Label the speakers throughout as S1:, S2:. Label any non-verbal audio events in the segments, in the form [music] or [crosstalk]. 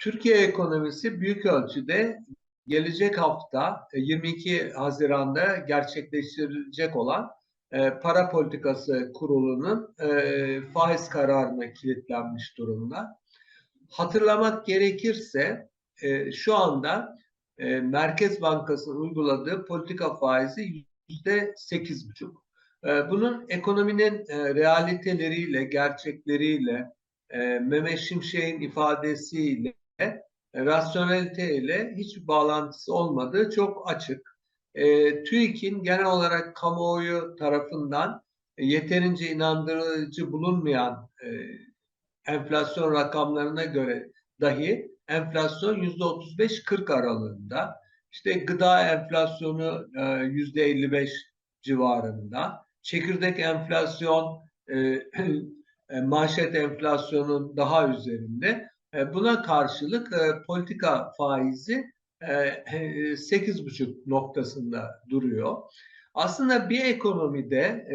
S1: Türkiye ekonomisi büyük ölçüde gelecek hafta e, 22 Haziran'da gerçekleştirilecek olan e, para politikası kurulunun e, faiz kararına kilitlenmiş durumda. Hatırlamak gerekirse e, şu anda e, Merkez Bankası'nın uyguladığı politika faizi yüzde sekiz buçuk. E, bunun ekonominin e, realiteleriyle, gerçekleriyle, e, Mehmet Şimşek'in ifadesiyle, e, rasyoneliteyle hiçbir bağlantısı olmadığı çok açık. E, TÜİK'in genel olarak kamuoyu tarafından yeterince inandırıcı bulunmayan e, enflasyon rakamlarına göre dahi enflasyon yüzde 35-40 aralığında. İşte gıda enflasyonu e, yüzde 55 civarında. Çekirdek enflasyon, e, [clears throat] e, manşet enflasyonun daha üzerinde. Buna karşılık politika faizi 8,5 noktasında duruyor. Aslında bir ekonomide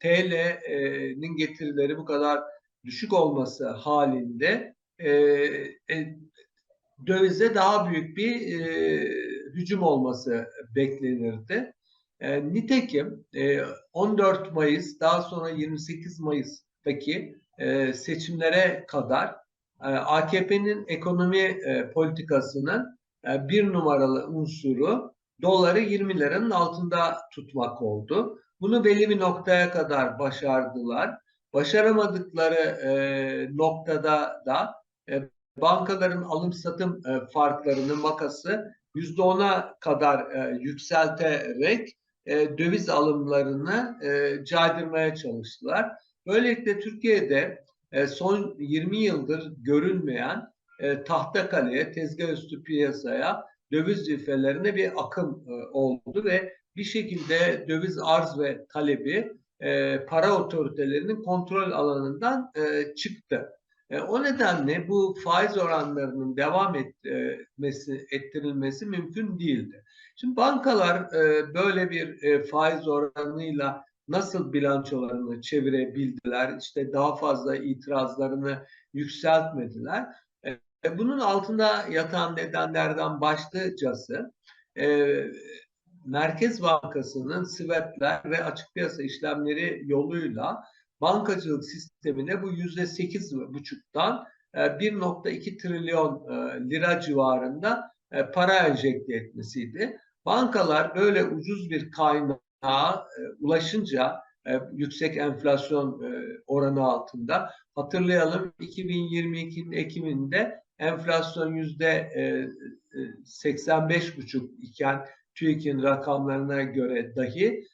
S1: TL'nin getirileri bu kadar düşük olması halinde dövize daha büyük bir hücum olması beklenirdi. E, nitekim e, 14 Mayıs daha sonra 28 Mayıs'taki e, seçimlere kadar e, AKP'nin ekonomi e, politikasının e, bir numaralı unsuru doları 20 liranın altında tutmak oldu. Bunu belli bir noktaya kadar başardılar. Başaramadıkları e, noktada da bankaların alım satım farklarının makası %10'a kadar yükselterek döviz alımlarını caydırmaya çalıştılar. Böylelikle Türkiye'de e, son 20 yıldır görülmeyen e, tahta kaleye, tezgah üstü piyasaya döviz rifelerine bir akım e, oldu ve bir şekilde döviz arz ve talebi para otoritelerinin kontrol alanından çıktı. O nedenle bu faiz oranlarının devam etmesi, ettirilmesi mümkün değildi. Şimdi bankalar böyle bir faiz oranıyla nasıl bilançolarını çevirebildiler? İşte daha fazla itirazlarını yükseltmediler. Bunun altında yatan nedenlerden başlıcası Merkez Bankası'nın swapler ve açık piyasa işlemleri yoluyla bankacılık sistemine bu yüzde sekiz buçuktan 1.2 trilyon lira civarında para enjekte etmesiydi. Bankalar böyle ucuz bir kaynağa ulaşınca yüksek enflasyon oranı altında hatırlayalım 2022'nin Ekim'inde enflasyon yüzde 85,5 iken TÜİK'in rakamlarına göre dahi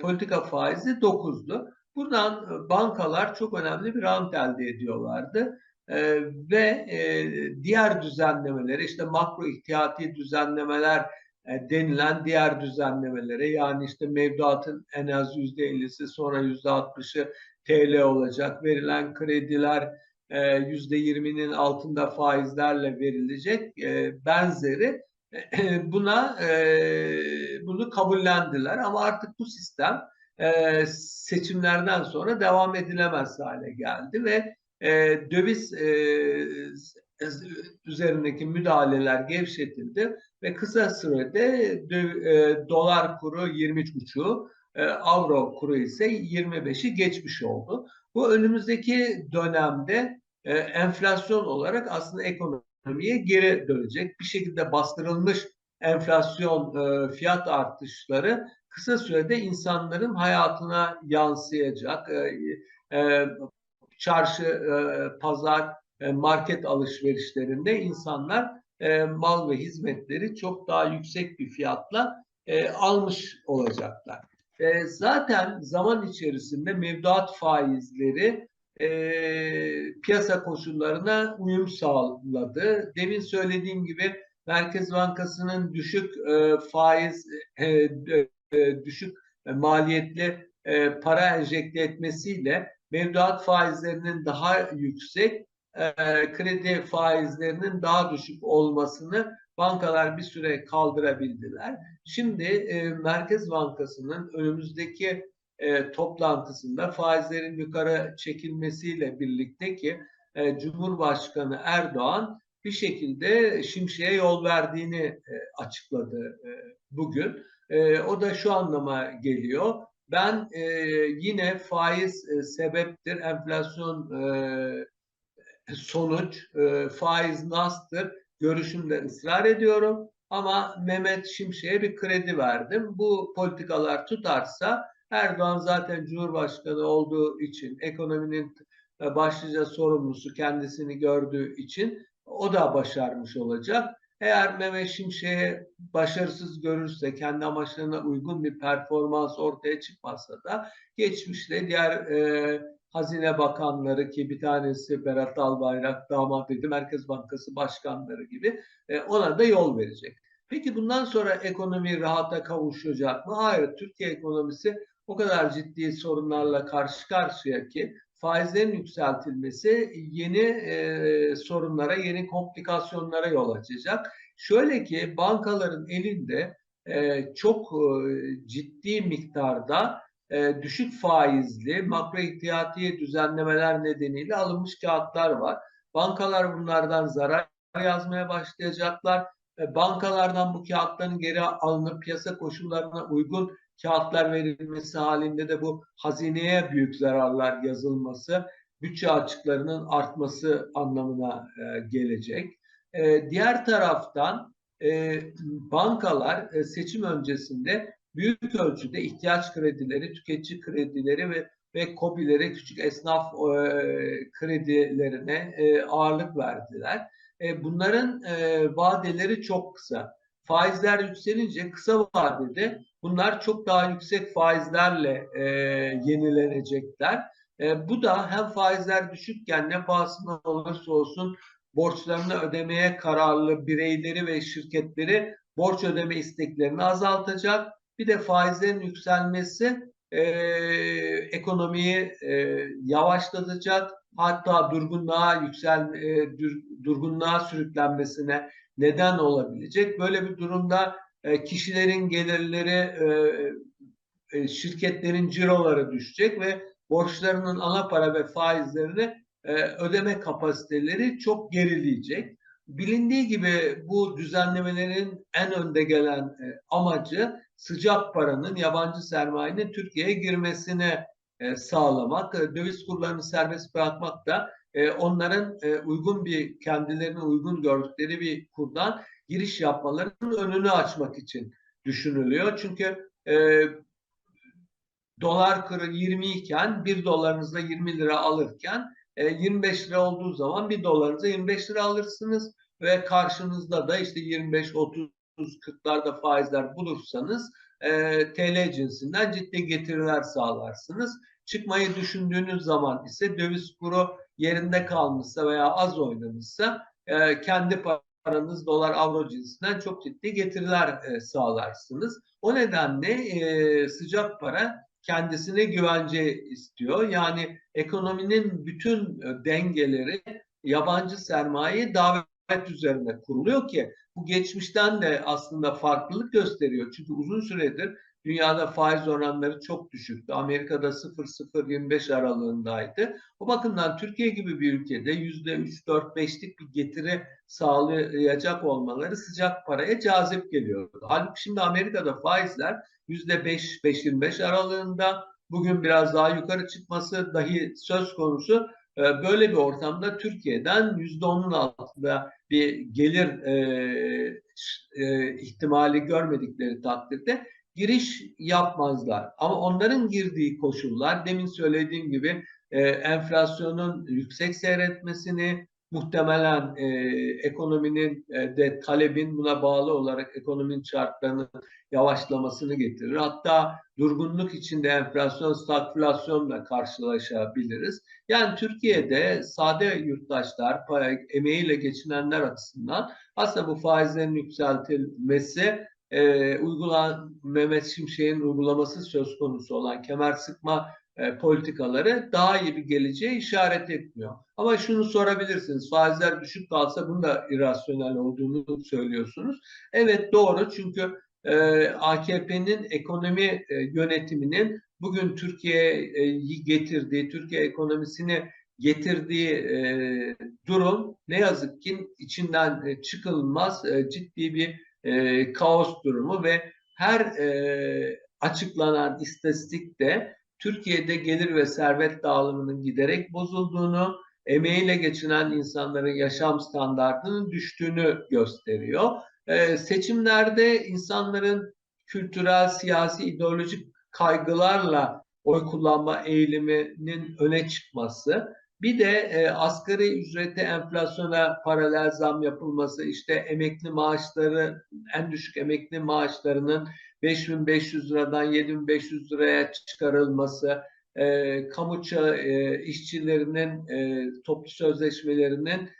S1: politika faizi 9'du. Buradan e, bankalar çok önemli bir rant elde ediyorlardı. E, ve e, diğer düzenlemeleri işte makro ihtiyati düzenlemeler e, denilen diğer düzenlemelere yani işte mevduatın en az yüzde 50'si sonra yüzde 60'ı TL olacak. Verilen krediler e, yüzde 20'nin altında faizlerle verilecek e, benzeri e, [clears throat] buna bunu kabullendiler ama artık bu sistem e, seçimlerden sonra devam edilemez hale geldi ve e, döviz e, üzerindeki müdahaleler gevşetildi ve kısa sürede e, dolar kuru 23,5'u e, avro kuru ise 25'i geçmiş oldu. Bu önümüzdeki dönemde e, enflasyon olarak aslında ekonomiye geri dönecek. Bir şekilde bastırılmış enflasyon fiyat artışları kısa sürede insanların hayatına yansıyacak. Çarşı, pazar, market alışverişlerinde insanlar e, mal ve hizmetleri çok daha yüksek bir fiyatla e, almış olacaklar. E, zaten zaman içerisinde mevduat faizleri e, piyasa koşullarına uyum sağladı. Demin söylediğim gibi Merkez Bankası'nın düşük e, faiz e, e, düşük e, maliyetli e, para enjekte etmesiyle mevduat faizlerinin daha yüksek, kredi faizlerinin daha düşük olmasını bankalar bir süre kaldırabildiler. Şimdi Merkez Bankası'nın önümüzdeki toplantısında faizlerin yukarı çekilmesiyle birlikte ki Cumhurbaşkanı Erdoğan bir şekilde Şimşek'e yol verdiğini e, açıkladı e, bugün. E, o da şu anlama geliyor. Ben e, yine faiz e, sebeptir, enflasyon e, sonuç, e, faiz nastır görüşümde ısrar ediyorum. Ama Mehmet Şimşek'e bir kredi verdim. Bu politikalar tutarsa Erdoğan zaten Cumhurbaşkanı olduğu için ekonominin e, başlıca sorumlusu kendisini gördüğü için o da başarmış olacak. Eğer Mehmet Şimşek'i başarısız görürse, kendi amaçlarına uygun bir performans ortaya çıkmazsa da geçmişte diğer e, hazine bakanları ki bir tanesi Berat Albayrak, damat dedi, Merkez Bankası başkanları gibi e, ona da yol verecek. Peki bundan sonra ekonomi rahata kavuşacak mı? Hayır, Türkiye ekonomisi o kadar ciddi sorunlarla karşı karşıya ki faizlerin yükseltilmesi yeni e, sorunlara, yeni komplikasyonlara yol açacak. Şöyle ki bankaların elinde e, çok e, ciddi miktarda e, düşük faizli makro ihtiyatiye düzenlemeler nedeniyle alınmış kağıtlar var. Bankalar bunlardan zarar yazmaya başlayacaklar. E, bankalardan bu kağıtların geri alınıp piyasa koşullarına uygun kağıtlar verilmesi halinde de bu hazineye büyük zararlar yazılması, bütçe açıklarının artması anlamına e, gelecek. E, diğer taraftan e, bankalar e, seçim öncesinde büyük ölçüde ihtiyaç kredileri, tüketici kredileri ve ve COBİ'lere, küçük esnaf e, kredilerine e, ağırlık verdiler. E, bunların e, vadeleri çok kısa. Faizler yükselince kısa vadede bunlar çok daha yüksek faizlerle e, yenilenecekler. E, bu da hem faizler düşükken ne pahasına olursa olsun borçlarını ödemeye kararlı bireyleri ve şirketleri borç ödeme isteklerini azaltacak. Bir de faizlerin yükselmesi e, ekonomiyi e, yavaşlatacak. Hatta durgunluğa yüksel e, dur, durgunluğa sürüklenmesine neden olabilecek. Böyle bir durumda e, kişilerin gelirleri, e, e, şirketlerin ciroları düşecek ve borçlarının ana para ve faizlerini e, ödeme kapasiteleri çok gerileyecek. Bilindiği gibi bu düzenlemelerin en önde gelen e, amacı sıcak paranın, yabancı sermayenin Türkiye'ye girmesine e, sağlamak, e, döviz kurlarını serbest bırakmak da onların uygun bir kendilerine uygun gördükleri bir kurdan giriş yapmalarının önünü açmak için düşünülüyor. Çünkü e, dolar kuru 20 iken 1 dolarınızda 20 lira alırken 25 lira olduğu zaman 1 dolarınıza 25 lira alırsınız ve karşınızda da işte 25, 30, 40'larda faizler bulursanız TL cinsinden ciddi getiriler sağlarsınız. Çıkmayı düşündüğünüz zaman ise döviz kuru yerinde kalmışsa veya az oynamışsa e, kendi paranız dolar avro cinsinden çok ciddi getiriler e, sağlarsınız. O nedenle e, sıcak para kendisine güvence istiyor. Yani ekonominin bütün e, dengeleri yabancı sermaye davet üzerine kuruluyor ki bu geçmişten de aslında farklılık gösteriyor. Çünkü uzun süredir Dünyada faiz oranları çok düşüktü. Amerika'da 0-0-25 aralığındaydı. O bakımdan Türkiye gibi bir ülkede %3-4-5'lik bir getiri sağlayacak olmaları sıcak paraya cazip geliyordu. Halbuki şimdi Amerika'da faizler %5-5-25 aralığında. Bugün biraz daha yukarı çıkması dahi söz konusu. Ee, böyle bir ortamda Türkiye'den %10'un altında bir gelir e, e, ihtimali görmedikleri takdirde giriş yapmazlar. Ama onların girdiği koşullar demin söylediğim gibi e, enflasyonun yüksek seyretmesini, muhtemelen e, ekonominin e, de talebin buna bağlı olarak ekonominin şartlarının yavaşlamasını getirir. Hatta durgunluk içinde enflasyon stagflasyonla karşılaşabiliriz. Yani Türkiye'de sade yurttaşlar, emeğiyle geçinenler açısından aslında bu faizlerin yükseltilmesi e, uygulan Mehmet Şimşek'in uygulaması söz konusu olan kemer sıkma e, politikaları daha iyi bir geleceğe işaret etmiyor. Ama şunu sorabilirsiniz. Faizler düşük kalsa bunun da irrasyonel olduğunu söylüyorsunuz. Evet doğru çünkü e, AKP'nin ekonomi e, yönetiminin bugün Türkiye'yi getirdiği, Türkiye ekonomisini getirdiği e, durum ne yazık ki içinden e, çıkılmaz e, ciddi bir e, kaos durumu ve her e, açıklanan istatistikte Türkiye'de gelir ve servet dağılımının giderek bozulduğunu, emeğiyle geçinen insanların yaşam standartının düştüğünü gösteriyor. E, seçimlerde insanların kültürel, siyasi, ideolojik kaygılarla oy kullanma eğiliminin öne çıkması, bir de e, asgari ücrete enflasyona paralel zam yapılması, işte emekli maaşları, en düşük emekli maaşlarının 5500 liradan 7500 liraya çıkarılması, e, kamu e, işçilerinin e, toplu sözleşmelerinin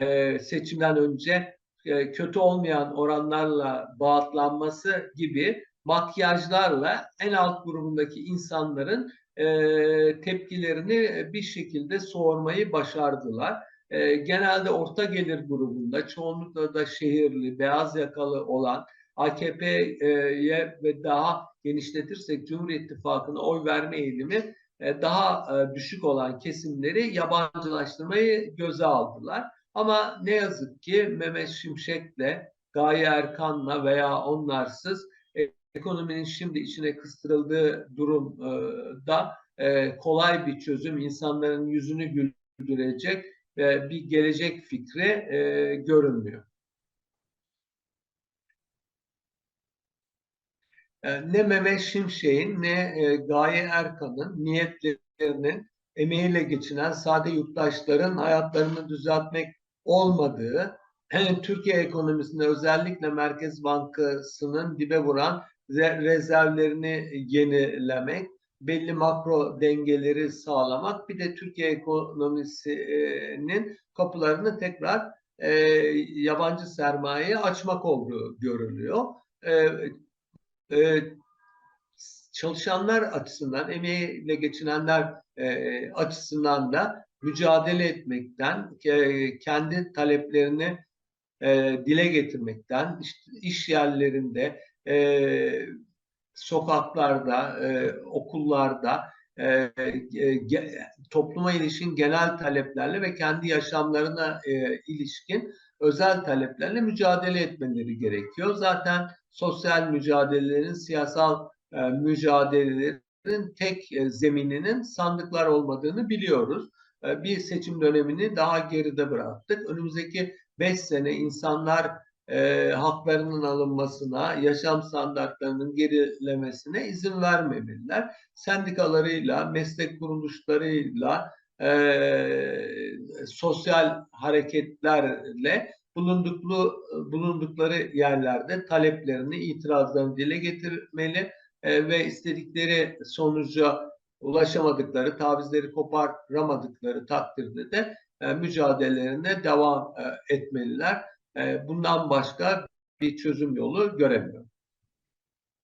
S1: e, seçimden önce e, kötü olmayan oranlarla bağıtlanması gibi makyajlarla en alt grubundaki insanların e, tepkilerini bir şekilde soğurmayı başardılar. E, genelde orta gelir grubunda, çoğunlukla da şehirli, beyaz yakalı olan AKP'ye ve daha genişletirsek Cumhur İttifakı'na oy verme eğilimi e, daha e, düşük olan kesimleri yabancılaştırmayı göze aldılar. Ama ne yazık ki Mehmet Şimşek'le, Gaye Erkan'la veya onlarsız ekonominin şimdi içine kıstırıldığı durumda e, kolay bir çözüm, insanların yüzünü güldürecek bir gelecek fikri e, görünmüyor. E, ne Mehmet Şimşek'in ne Gaye Erkan'ın niyetlerinin emeğiyle geçinen sade yurttaşların hayatlarını düzeltmek olmadığı, [clears throat] Türkiye ekonomisinde özellikle Merkez Bankası'nın dibe vuran rezervlerini yenilemek, belli makro dengeleri sağlamak, bir de Türkiye ekonomisinin kapılarını tekrar e, yabancı sermayeye açmak olduğu görülüyor. E, e, çalışanlar açısından, emeğiyle geçinenler e, açısından da mücadele etmekten, e, kendi taleplerini e, dile getirmekten, işte iş yerlerinde e, sokaklarda, e, okullarda e, e, topluma ilişkin genel taleplerle ve kendi yaşamlarına e, ilişkin özel taleplerle mücadele etmeleri gerekiyor. Zaten sosyal mücadelelerin, siyasal e, mücadelelerin tek e, zemininin sandıklar olmadığını biliyoruz. E, bir seçim dönemini daha geride bıraktık. Önümüzdeki beş sene insanlar e, haklarının alınmasına, yaşam standartlarının gerilemesine izin vermemeliler. Sendikalarıyla, meslek kuruluşlarıyla, e, sosyal hareketlerle bulunduklu, bulundukları yerlerde taleplerini, itirazlarını dile getirmeli e, ve istedikleri sonuca ulaşamadıkları, tavizleri koparamadıkları takdirde de e, mücadelelerine devam e, etmeliler. Bundan başka bir çözüm yolu göremiyorum.